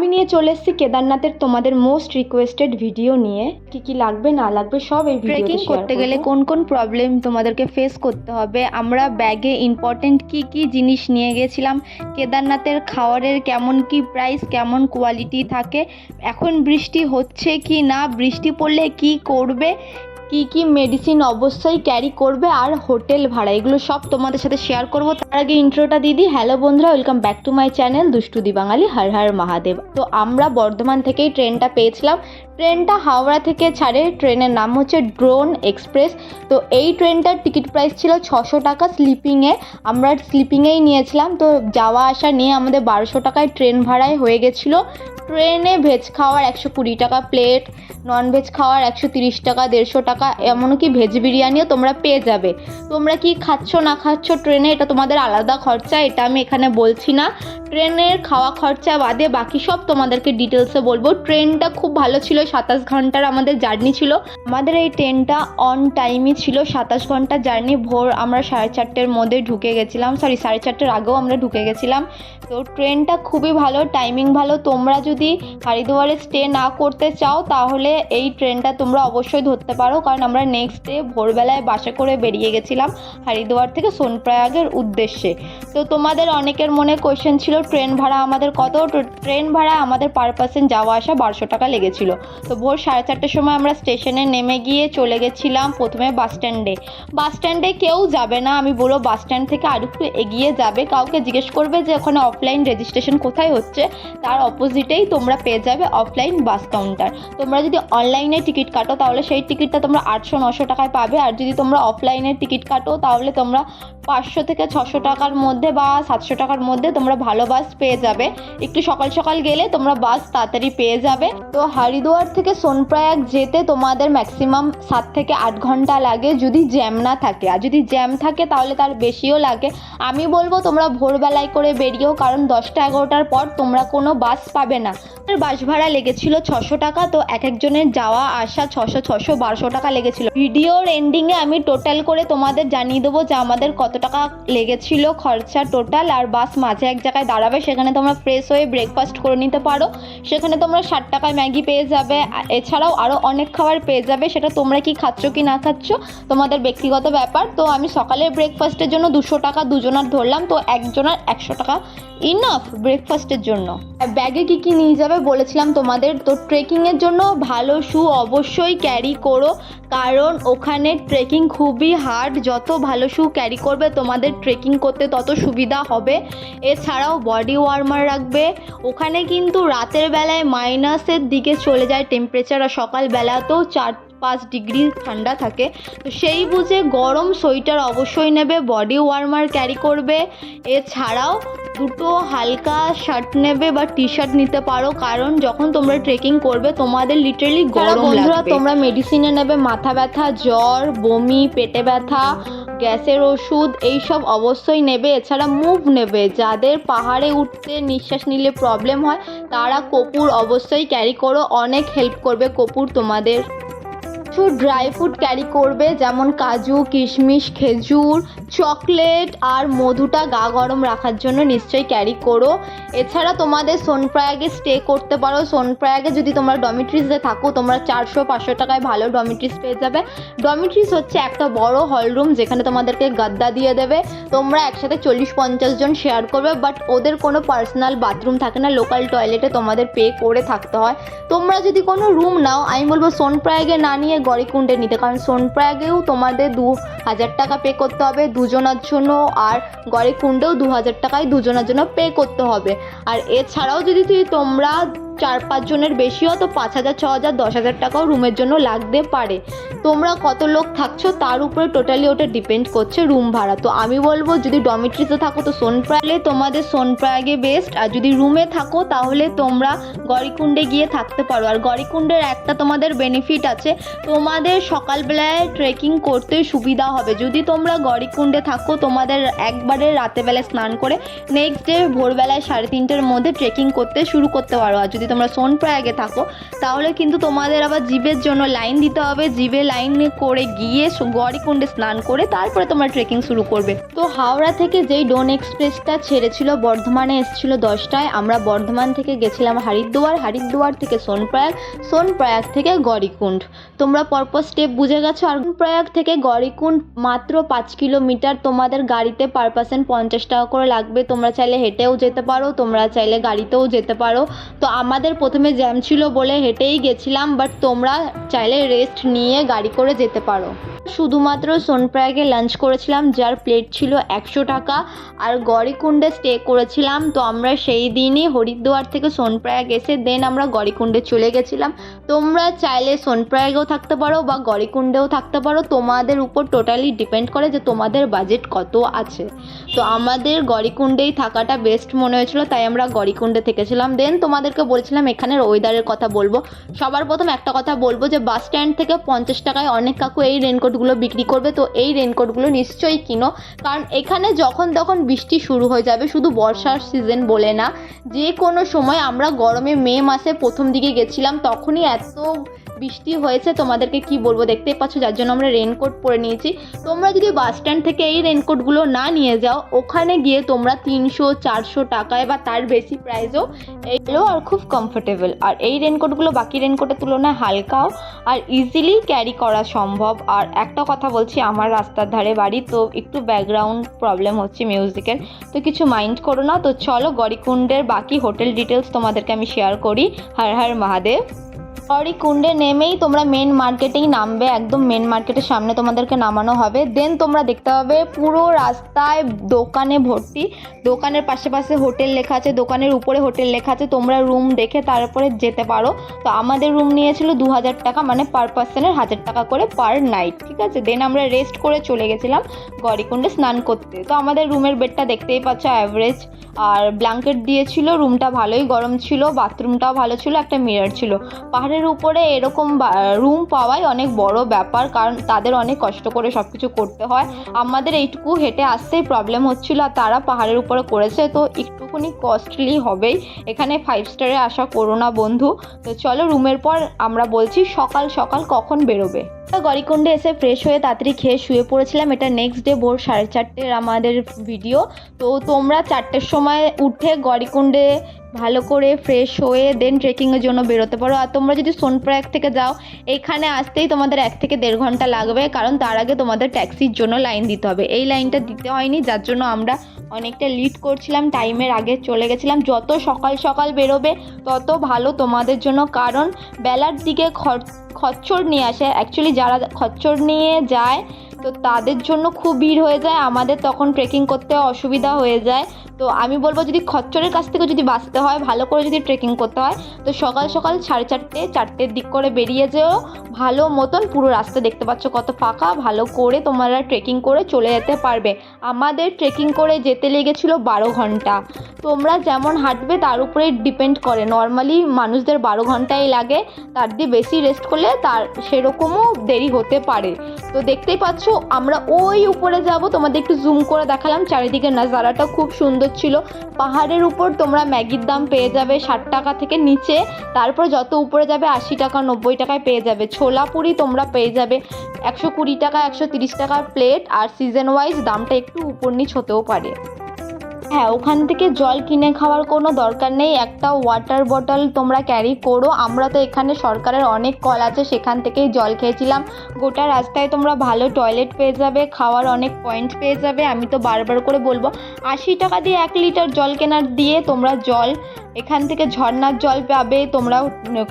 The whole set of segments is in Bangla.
আমি নিয়ে চলে এসেছি কেদারনাথের তোমাদের মোস্ট রিকোয়েস্টেড ভিডিও নিয়ে। কি কি লাগবে না লাগবে সব এই ট্রেকিং করতে গেলে কোন কোন প্রবলেম তোমাদেরকে ফেস করতে হবে? আমরা ব্যাগে ইম্পর্টেন্ট কি কি জিনিস নিয়ে গেছিলাম? কেদারনাথের খাওয়ারের কেমন কি প্রাইস কেমন কোয়ালিটি থাকে? এখন বৃষ্টি হচ্ছে কি না? বৃষ্টি পড়লে কি করবে? কি কি মেডিসিন অবশ্যই ক্যারি করবে আর হোটেল ভাড়া, এগুলো সব তোমাদের সাথে শেয়ার করব। তার আগে ইন্ট্রোটা দিদি হ্যালো বন্ধুরা welcome back to my channel Dushtudi Bangali, Har Har Mahadev. তো আমরা বর্ধমান থেকেই ট্রেনটা পেয়েছিলাম। ট্রেনটা হাওড়া থেকে ছাড়ে। ট্রেনের নাম হচ্ছে ড্রোন এক্সপ্রেস। তো এই ট্রেনটার টিকিট প্রাইস ছিল ছশো টাকা স্লিপিংয়ে। আমরা স্লিপিংয়েই নিয়েছিলাম। তো যাওয়া আসা নিয়ে আমাদের বারোশো টাকায় ট্রেন ভাড়ায় হয়ে গেছিল। ট্রেনে ভেজ খাওয়ার একশো কুড়ি টাকা প্লেট নন ভেজ খাওয়ার একশো তিরিশ টাকা, দেড়শো টাকা, এমনকি ভেজ বিরিয়ানিও তোমরা পেয়ে যাবে। তোমরা কি খাচ্ছ, না খাচ্ছ ট্রেনে, এটা তোমাদের আলাদা খরচা, এটা আমি এখানে বলছি না। ট্রেনের খাওয়া খরচা বাদে বাকি সব তোমাদেরকে ডিটেলসে বলব। ট্রেনটা খুব ভালো ছিল সাতাশ ঘণ্টার আমাদের জার্নি ছিল। আমাদের এই ট্রেনটা অন টাইমই ছিল, সাতাশ ঘণ্টা জার্নি। ভোর আমরা সাড়ে চারটের মধ্যে ঢুকে গেছিলাম। সরি সাড়ে চারটের আগেও আমরা ঢুকে গেছিলাম। তো ট্রেনটা খুবই ভালো টাইমিং ভালো। তোমরা যদি হরিদুয়ারে স্টে না করতে চাও, তাহলে এই ট্রেনটা তোমরা অবশ্যই ধরতে পারো। কারণ আমরা নেক্সট ডে ভোরবেলায় বাসে করে বেরিয়ে গেছিলাম হরিদুয়ার থেকে সোনপ্রয়াগের উদ্দেশ্যে। তো তোমাদের অনেকের মনে কোয়েশ্চেন ছিল ট্রেন ভাড়া আমাদের কত? ট্রেন ভাড়া আমাদের পার পার্সেন্ট যাওয়া আসা বারোশো টাকা লেগেছিল। তো ভোর সাড়ে চারটের সময় আমরা স্টেশনে নেমে গিয়ে চলে গেছিলাম প্রথমে বাস স্ট্যান্ডে। বাস স্ট্যান্ডে কেউ যাবে না, আমি বলব বাস স্ট্যান্ড থেকে আর একটু এগিয়ে যাবে। কাউকে জিজ্ঞেস করবে যে ওখানে অফলাইন রেজিস্ট্রেশন কোথায় হচ্ছে, তার অপোজিটেই তোমরা পেয়ে যাবে অফলাইন বাস কাউন্টার তোমরা যদি অনলাইনে টিকিট কাটো, তাহলে সেই টিকিটটা তোমরা আটশো, নশো টাকায় পাবে। আর যদি তোমরা অফলাইনে টিকিট কাটো, তাহলে তোমরা পাঁচশো থেকে ছশো টাকার মধ্যে বা সাতশো টাকার মধ্যে তোমরা ভালো বাস পেয়ে যাবে। একটু সকাল সকাল গেলে তোমরা বাস তাড়াতাড়ি পেয়ে যাবে। তো হরিদ্বার থেকে সোনপ্রয়াগ যেতে তোমাদের ম্যাক্সিমাম সাত থেকে আট ঘণ্টা লাগে যদি জ্যাম না থাকে। আর যদি জ্যাম থাকে তাহলে তার বেশিও লাগে। আমি বলব তোমরা ভোরবেলায় করে বেরিয়েও, কারণ দশটা এগারোটার পর তোমরা কোনো বাস পাবে না। বাস ভাড়া লেগেছিল ছশো টাকা, তো এক একজনের যাওয়া, আসা ছশো ছশো, বারোশো টাকা লেগেছিল। ভিডিওর এন্ডিংয়ে আমি টোটাল করে তোমাদের জানিয়ে দেবো যে আমাদের কত টাকা লেগেছিল খরচা টোটাল আর বাস মাঝে এক জায়গায় দাঁড়াবে, সেখানে তোমরা ফ্রেশ হয়ে ব্রেকফাস্ট করে নিতে পারো। সেখানে তোমরা ষাট টাকায় ম্যাগি পেয়ে যাবে। আর এছাড়াও আরও অনেক খাবার পেয়ে যাবে, সেটা তোমরা কি খাচ্ছ কি না খাচ্ছ, তোমাদের ব্যক্তিগত ব্যাপার। তো আমি সকালের ব্রেকফাস্টের জন্য দুশো টাকা দুজনার ধরলাম, তো একজনের একশো টাকা ইনাফ ব্রেকফাস্টের জন্য। ব্যাগে কি কি নিয়ে যাবে বলেছিলাম তোমাদের, তো ট্রেকিংয়ের জন্য ভালো শু অবশ্যই ক্যারি করো, কারণ ওখানে ট্রেকিং খুবই হার্ড যত ভালো শু ক্যারি করবে তোমাদের ট্রেকিং করতে তত সুবিধা হবে। এছাড়াও বডি ওয়ার্মার রাখবে। ওখানে কিন্তু রাতের বেলায় মাইনাসের দিকে চলে যায় টেম্পারেচার আর সকালবেলাতেও চার পাঁচ ডিগ্রি ঠান্ডা থাকে। তো সেই বুঝে গরম সোয়েটার অবশ্যই নেবে বডি ওয়ার্মার ক্যারি করবে। এছাড়াও দুটো হালকা শার্ট নেবে বা টি শার্ট নিতে পারো কারণ যখন তোমরা ট্রেকিং করবে তোমাদের লিটারালি গরম বন্ধুরা তোমরা মেডিসিনে নেবে মাথা ব্যথা জ্বর বমি পেটে ব্যথা গ্যাসের ওষুধ এইসব অবশ্যই নেবে। এছাড়া মুভ নেবে। যাদের পাহাড়ে উঠতে নিঃশ্বাস নিলে প্রবলেম হয়, তারা কপুর অবশ্যই ক্যারি করো। অনেক হেল্প করবে কপুর তোমাদের। কিছু ড্রাই ফ্রুট ক্যারি করবে, যেমন কাজু, কিশমিশ, খেজুর চকলেট আর মধুটা গা গরম রাখার জন্য নিশ্চয়ই ক্যারি করো। এছাড়া তোমাদের সোনপ্রয়াগে স্টে করতে পারো। সোনপ্রয়াগে যদি তোমরা ডমিট্রিসে থাকো, তোমরা চারশো, পাঁচশো টাকায় ভালো ডমিট্রিস পেয়ে যাবে। ডমিট্রিস হচ্ছে একটা বড় হল রুম যেখানে তোমাদেরকে গাদ্দা দিয়ে দেবে। তোমরা একসাথে চল্লিশ, পঞ্চাশ জন শেয়ার করবে বাট ওদের কোনো পার্সোনাল বাথরুম থাকে না লোকাল টয়লেটে তোমাদের পে করে থাকতে হয়। তোমরা যদি কোনো রুম নাও, আমি বলব সোনপ্রয়াগে না নিয়ে গড়িকুণ্ডে নিতে। কারণ সোনপ্রয়াগেও তোমাদের দু হাজার টাকা পে করতে হবে দুজনার জন্য আর গড়িকুণ্ডেও দু হাজার টাকায় দুজনের জন্য পে করতে হবে। আর এছাড়াও যদি তুই তোমরা চার পাঁচ জনের বেশিও তো পাঁচ হাজার, ছ হাজার, দশ হাজার টাকাও রুমের জন্য লাগতে পারে। তোমরা কত লোক থাকছো তার উপরে টোটালি ওটা ডিপেন্ড করছে রুম ভাড়া। তো আমি বলব যদি ডমিট্রিতে থাকো তো সোনপ্রয়াগে তোমাদের সোনপ্রয়াগে বেস্ট আর যদি রুমে থাকো তাহলে তোমরা গড়িকুণ্ডে গিয়ে থাকতে পারো। আর গড়িকুণ্ডের একটা তোমাদের বেনিফিট আছে, তোমাদের সকালবেলায় ট্রেকিং করতে সুবিধা হবে। যদি তোমরা গড়িকুণ্ডে থাকো, তোমাদের একবারে রাতেবেলায় স্নান করে নেক্সট ডে ভোরবেলায় সাড়ে তিনটের মধ্যে ট্রেকিং করতে শুরু করতে পারো। আর যদি তোমরা সোনপ্রয়াগে থাকো, তাহলে কিন্তু তোমাদের আবার জিভের জন্য লাইন দিতে হবে। জিভে লাইন করে গিয়ে গড়িকুণ্ডে স্নান করে তারপরে তোমরা ট্রেকিং শুরু করবে। তো হাওড়া থেকে যেই ডোন এক্সপ্রেসটা ছেড়েছিল, বর্ধমানে এসেছিল দশটায়, আমরা বর্ধমান থেকে গেছিলাম হরিদ্বার হরিদ্বার থেকে সোনপ্রয়াগ সোনপ্রয়াগ থেকে গড়িকুণ্ড। তোমরা পরপর স্টেপ বুঝে গেছো, আর প্রয়াগ থেকে গড়িকুণ্ড মাত্র পাঁচ কিলোমিটার তোমাদের গাড়িতে পার পার্সেন্ট পঞ্চাশ টাকা করে লাগবে। তোমরা চাইলে হেঁটেও যেতে পারো, তোমরা চাইলে গাড়িতেও যেতে পারো। তো আমাদের প্রথমে জ্যাম ছিল বলে হেঁটেই গেছিলাম বাট তোমরা চাইলে রেস্ট নিয়ে গাড়ি করে যেতে পারো। শুধুমাত্র সোনপ্রয়াগে লাঞ্চ করেছিলাম, যার প্লেট ছিল একশো টাকা, আর গড়িকুণ্ডে স্টে করেছিলাম। তো আমরা সেই দিনই হরিদ্বার থেকে সোনপ্রয়াগ এসে দেন আমরা গড়িকুণ্ডে চলে গেছিলাম। তোমরা চাইলে সোনপ্রয়াগেও থাকতে পারো বা গড়িকুণ্ডেও থাকতে পারো। তোমাদের উপর টোটালি ডিপেন্ড করে যে তোমাদের বাজেট কত আছে। তো আমাদের গড়িকুণ্ডেই থাকাটা বেস্ট মনে হয়েছিল, তাই আমরা গড়িকুণ্ডে থেকেছিলাম। দেন তোমাদেরকে বলেছিলাম, এখানের ওয়েদারের কথা বলব। সবার প্রথম একটা কথা বলব যে বাস স্ট্যান্ড থেকে পঞ্চাশ টাকায় অনেক কাকু এই রেনকোটগুলো বিক্রি করবে, তো এই রেনকোটগুলো নিশ্চয়ই কিনো। কারণ এখানে যখন তখন বৃষ্টি শুরু হয়ে যাবে, শুধু বর্ষার সিজন বলে না। যে কোনো সময় আমরা গরমে মে মাসে প্রথম দিকে গেছিলাম, তখনই এত বৃষ্টি হয়েছে, তোমাদেরকে কি বলব দেখতেই পাচ্ছ, যার জন্য আমরা রেনকোট পরে নিয়েছি। তোমরা যদি বাস স্ট্যান্ড থেকে এই রেনকোটগুলো না নিয়ে যাও, ওখানে গিয়ে তোমরা তিনশো, চারশো টাকায় বা তার বেশি প্রাইসও এগুলো আর খুব কমফোর্টেবল আর এই রেনকোটগুলো বাকি রেনকোটের তুলনায় হালকাও আর ইজিলি ক্যারি করা সম্ভব। আর একটা কথা বলছি, আমার রাস্তার ধারে বাড়ি, তো একটু ব্যাকগ্রাউন্ড প্রবলেম হচ্ছে মিউজিকের তো কিছু মাইন্ড করো না, তো চলো গরিকুণ্ডের বাকি হোটেল ডিটেলস তোমাদেরকে আমি শেয়ার করি। হর হর মহাদেব। গড়িকুণ্ডে নেমেই তোমরা মেন মার্কেটেই নামবে, একদম মেন মার্কেটের সামনে তোমাদেরকে নামানো হবে। দেন তোমরা দেখতে পাবে পুরো রাস্তায় দোকানে ভর্তি, দোকানের পাশে পাশে হোটেল লেখা আছে, দোকানের উপরে হোটেল লেখা আছে, তোমরা রুম দেখে তারপরে যেতে পারো। তো আমাদের রুম নিয়েছিল দু হাজার টাকা মানে পার পার্সনের হাজার টাকা করে পার নাইট ঠিক আছে? দেন আমরা রেস্ট করে চলে গেছিলাম গড়িকুণ্ডে স্নান করতে। তো আমাদের রুমের বেডটা দেখতেই পাচ্ছ অ্যাভারেজ আর ব্ল্যাঙ্কেট দিয়েছিল রুমটা ভালোই গরম ছিল বাথরুমটাও ভালো ছিল, একটা মিরর ছিল। পাহাড়ের উপরে এরকম রুম পাওয়াই অনেক বড় ব্যাপার কারণ তাদের অনেক কষ্ট করে সব কিছু করতে হয়। আমাদের এইটুকু হেঁটে আসতেই প্রবলেম হচ্ছিল আর তারা পাহাড়ের উপরে করেছে তো একটুখানি কস্টলি হবেই। এখানে ফাইভ স্টারে আসা করোনা বন্ধু। তো চলো রুমের পর আমরা বলছি সকাল সকাল কখন বেরোবে। গড়িকুণ্ডে এসে ফ্রেশ হয়ে তাড়াতাড়ি খেয়ে শুয়ে পড়েছিলাম। এটা নেক্সট ডে ভোর সাড়ে চারটের আমাদের ভিডিও তো তোমরা চারটের সময় উঠে গড়িকুণ্ডে ভালো করে ফ্রেশ হয়ে দেন ট্রেকিংয়ের জন্য বেরোতে পারো। আর তোমরা যদি সোনপ্রয়াগ থেকে যাও, এখানে আসতেই তোমাদের এক থেকে দেড় ঘণ্টা লাগবে, কারণ তার আগে তোমাদের ট্যাক্সির জন্য লাইন দিতে হবে। এই লাইনটা দিতে হয়নি, যার জন্য আমরা অনেকটা লিড করছিলাম টাইমের আগে চলে গেছিলাম। যত সকাল সকাল বেরোবে, তত ভালো তোমাদের জন্য। কারণ বেলার দিকে খর খচ্চর নিয়ে আসে। অ্যাকচুয়ালি যারা খচ্চর নিয়ে যায়, তো তাদের জন্য খুব ভিড় হয়ে যায়। আমাদের তখন ট্রেকিং করতে অসুবিধা হয়ে যায়। তো আমি বলব যদি খচ্চরের কাছ থেকে যদি বাঁচতে হয়, ভালো করে যদি ট্রেকিং করতে হয়, তো সকাল সকাল সাড়ে চারটে, চারটের দিক করে বেরিয়ে যেও। ভালো মতন পুরো রাস্তা দেখতে পাচ্ছ, কত ফাঁকা, ভালো করে তোমরা ট্রেকিং করে চলে যেতে পারবে। আমাদের ট্রেকিং করে যেতে লেগেছিল বারো ঘণ্টা। তোমরা যেমন হাঁটবে, তার উপরে ডিপেন্ড করে। নর্মালি মানুষদের বারো ঘন্টাই লাগে, তার দিয়ে বেশি রেস্ট করলে তার সেরকমও দেরি হতে পারে। তো দেখতেই পাচ্ছ, আমরা ওই উপরে যাব। তোমাদের একটু জুম করে দেখালাম, চারিদিকে নাজারাটা খুব সুন্দর ছিল পাহাড়ের উপর তোমরা ম্যাগির দাম পেয়ে যাবে ষাট টাকা থেকে নিচে, তারপর যত উপরে যাবে আশি টাকা, নব্বই টাকায় পেয়ে যাবে। ছোলা পুরি তোমরা পেয়ে যাবে একশো কুড়ি টাকা, একশো তিরিশ টাকার প্লেট আর সিজন ওয়াইজ দামটা একটু উপর নিচ হতেও পারে। হ্যাঁ ওখান থেকে জল কিনে খাওয়ার কোনো দরকার নেই। একটা ওয়াটার বটল তোমরা ক্যারি করো। আমরা তো এখানে সরকারের অনেক কল আছে, সেখান থেকেই জল খেয়েছিলাম। গোটা রাস্তায় তোমরা ভালো টয়লেট পেয়ে যাবে, খাওয়ার অনেক পয়েন্ট পেয়ে যাবে। আমি তো বারবার করে বলব, আশি টাকা দিয়ে এক লিটার জল কেনার দিয়ে তোমরা জল, এখান থেকে ঝর্ণার জল পাবে, তোমরা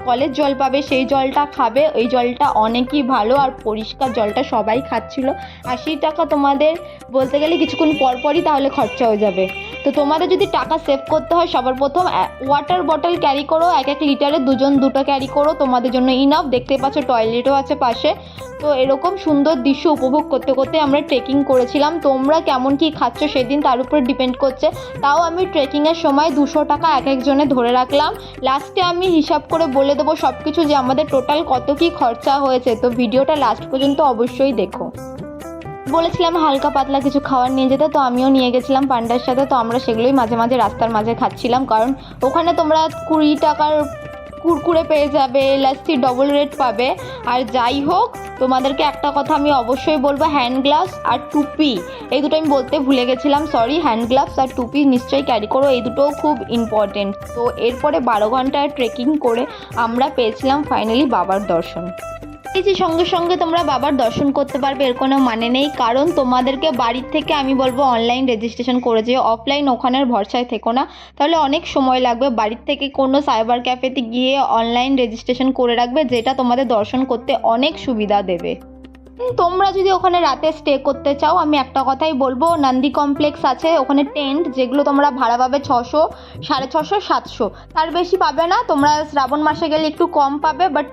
কলের জল পাবে, সেই জলটা খাবে। ওই জলটা অনেকই ভালো আর পরিষ্কার জলটা সবাই খাচ্ছিল। আশি টাকা তোমাদের বলতে গেলে কিছুক্ষণ পর পরই তাহলে খরচা হয়ে যাবে। তো তোমাদের যদি টাকা সেভ করতে হয়, সবার প্রথম ওয়াটার বটল ক্যারি করো, এক এক লিটারে দুজন, দুটো ক্যারি করো, তোমাদের জন্য ইনাফ দেখতে পাচ্ছ টয়লেটও আছে পাশে। তো এরকম সুন্দর দৃশ্য উপভোগ করতে করতে আমরা ট্রেকিং করেছিলাম। তোমরা কেমন কি খাচ্ছ সেদিন তার উপর ডিপেন্ড করছে। তাও আমি ট্রেকিংয়ের সময় দুশো টাকা এক একজনে ধরে রাখলাম। লাস্টে আমি হিসাব করে বলে দেবো সব কিছু যে আমাদের টোটাল কত কি খরচা হয়েছে। তো ভিডিওটা লাস্ট পর্যন্ত অবশ্যই দেখো। বলেছিলাম হালকা পাতলা কিছু খাবার নিয়ে যেতে, তো আমিও নিয়ে গেছিলাম পান্ডার সাথে, তো আমরা সেগুলোই মাঝে মাঝে রাস্তার মাঝে খাচ্ছিলাম, কারণ ওখানে তোমরা কুড়ি টাকার কুরকুরে পেয়ে যাবে, লাস্সি ডবল রেট পাবে। আর যাই হোক, তোমাদেরকে একটা কথা আমি অবশ্যই বলব হ্যান্ড গ্লাভস আর টুপি, এই দুটো আমি বলতে ভুলে গেছিলাম সরি হ্যান্ড গ্লাভস আর টুপি নিশ্চয়ই ক্যারি করো, এই দুটোও খুব ইম্পর্টেন্ট তো এরপরে বারো ঘণ্টা ট্রেকিং করে আমরা পেয়েছিলাম ফাইনালি বাবার দর্শন। এই সঙ্গে সঙ্গে তোমরা বাবার দর্শন করতে পারবে, এর কোনো মানে নেই। কারণ তোমাদেরকে বাড়ির থেকে আমি বলব অনলাইন রেজিস্ট্রেশন করে যে অফলাইন ওখানের ভরসায় থেকো না। তাহলে অনেক সময় লাগবে বাড়ির থেকে কোনো সাইবার ক্যাফেতে গিয়ে অনলাইন রেজিস্ট্রেশন করে রাখবে, যেটা তোমাদের দর্শন করতে অনেক সুবিধা দেবে। তোমরা যদি ওখানে রাতে স্টে করতে চাও, আমি একটা কথাই বলব, নন্দী কমপ্লেক্স আছে, ওখানে টেন্ট যেগুলো তোমরা ভাড়া পাবে ছশো, সাড়ে ছশো, সাতশো। তার বেশি পাবে না, তোমরা শ্রাবণ মাসে গেলে একটু কম পাবে বাট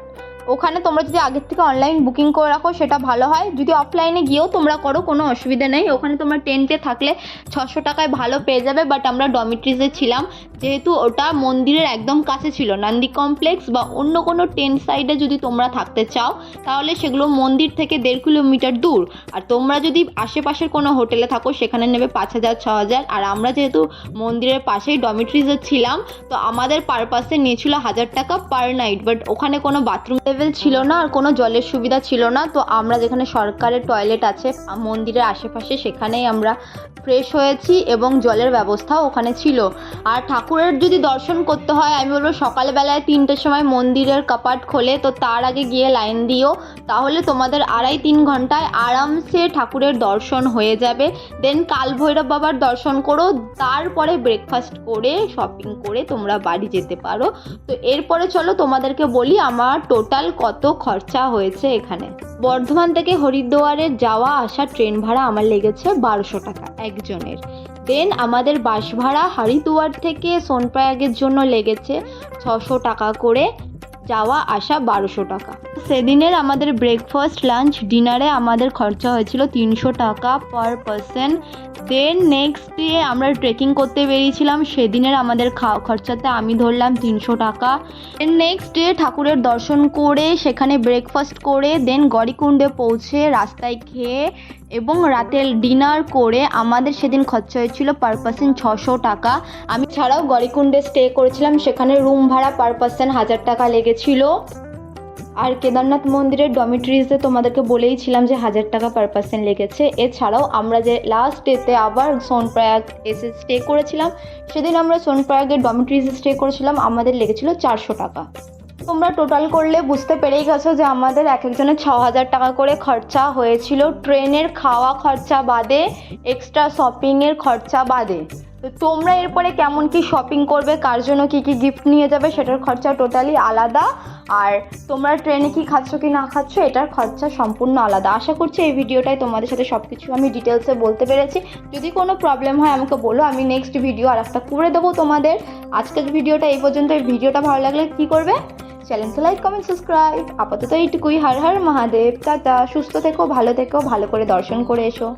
ওখানে তোমরা যদি আগের থেকে অনলাইন বুকিং করে রাখো, সেটা ভালো হয়। যদি অফলাইনে গিয়েও তোমরা করো, কোনো অসুবিধা নেই। ওখানে তোমরা টেন্টে থাকলে ছশো টাকায় ভালো পেয়ে যাবে বাট আমরা ডমিট্রিজে ছিলাম। যেহেতু ওটা মন্দিরের একদম কাছে ছিল, নন্দী কমপ্লেক্স বা অন্য কোনো টেন্ট সাইডে যদি তোমরা থাকতে চাও, তাহলে সেগুলো মন্দির থেকে দেড় কিলোমিটার দূর। আর তোমরা যদি আশেপাশের কোনো হোটেলে থাকো, সেখানে নেবে পাঁচ হাজার, ছ হাজার। আর আমরা যেহেতু মন্দিরের পাশেই ডমিট্রিজে ছিলাম, তো আমাদের পারপাসে নিয়েছিল হাজার টাকা পার নাইট বাট ওখানে কোনো বাথরুম লেভেল ছিল না, আর কোনো জলের সুবিধা ছিল না। তো আমরা যেখানে সরকারের টয়লেট আছে মন্দিরের আশেপাশে সেখানেই আমরা ফ্রেশ হয়েছি এবং জলের ব্যবস্থাও ওখানে ছিল। আর ঠাকুরের যদি দর্শন করতে হয়, আমি বলব সকালবেলায় তিনটের সময় মন্দিরের কপাট খোলে, তো তার আগে গিয়ে লাইন দিও। তাহলে তোমাদের আড়াই তিন ঘন্টায় আরামসে ঠাকুরের দর্শন হয়ে যাবে। দেন কাল ভৈরব বাবার দর্শন করো, তারপরে ব্রেকফাস্ট করে শপিং করে তোমরা বাড়ি যেতে পারো। তো এরপরে চলো তোমাদেরকে বলি আমার টোটাল কত খরচা হয়েছে এখানে। বর্ধমান থেকে হরিদ্বারের যাওয়া আসা ট্রেন ভাড়া আমার লেগেছে বারোশো টাকা একজনের। দেন আমাদের বাস ভাড়া হরিদ্বার থেকে সোনপ্রয়াগের জন্য লেগেছে ছশো টাকা করে। যাওয়া আসা বারোশো টাকা। সেদিনের আমাদের ব্রেকফাস্ট লাঞ্চ ডিনারে আমাদের খরচা হয়েছিল তিনশো টাকা per person then next day আমরা ট্রেকিং করতে বেরিয়েছিলাম। সেদিনের আমাদের খাওয়া খরচাতে আমি ধরলাম তিনশো টাকা। দেন নেক্সট ডে ঠাকুরের দর্শন করে সেখানে ব্রেকফাস্ট করে দেন গড়িকুণ্ডে পৌঁছে রাস্তায় খেয়ে এবং রাতের ডিনার করে আমাদের সেদিন খরচা হয়েছিল পার পার্সন ছশো টাকা। আমি ছাড়াও গড়িকুণ্ডে স্টে করেছিলাম, সেখানে রুম ভাড়া পার পার্সন হাজার টাকা লেগেছিল। আর কেদারনাথ মন্দিরের ডমিট্রিজে তোমাদেরকে বলেইছিলাম যে হাজার টাকা পার পার্সন লেগেছে। এছাড়াও আমরা যে লাস্ট ডেতে আবার সোনপ্রয়াগ এসে স্টে করেছিলাম, সেদিন আমরা সোনপ্রয়াগের ডমিট্রিজে স্টে করেছিলাম, আমাদের লেগেছিল চারশো টাকা। তোমরা টোটাল করলে বুঝতে পেরেই গেছো যে আমাদের এক একজনের ছ হাজার টাকা করে খরচা হয়েছিল। ট্রেনের খাওয়া খরচা বাদে এক্সট্রা শপিংয়ের খরচা বাদে। তো তোমরা এরপরে কেমন কি শপিং করবে, কার জন্য কী কী গিফট নিয়ে যাবে, সেটার খরচা টোটালি আলাদা। আর তোমরা ট্রেনে কি খাচ্ছ কি না খাচ্ছ, এটার খরচা সম্পূর্ণ আলাদা। আশা করছি এই ভিডিওটাই তোমাদের সাথে সব কিছু আমি ডিটেলসে বলতে পেরেছি। যদি কোনো প্রবলেম হয় আমাকে বলো, আমি নেক্সট ভিডিও আর একটা করে দেবো তোমাদের। আজকের ভিডিওটা এই পর্যন্ত। এই ভিডিওটা ভালো লাগলে কি করবে? চ্যানেলটা লাইক কমেন্ট সাবস্ক্রাইব আপাতত এইটুকুই। হার হার মহাদেব। টাটা। সুস্থ থেকো, ভালো থেকো, ভালো করে দর্শন করে এসো।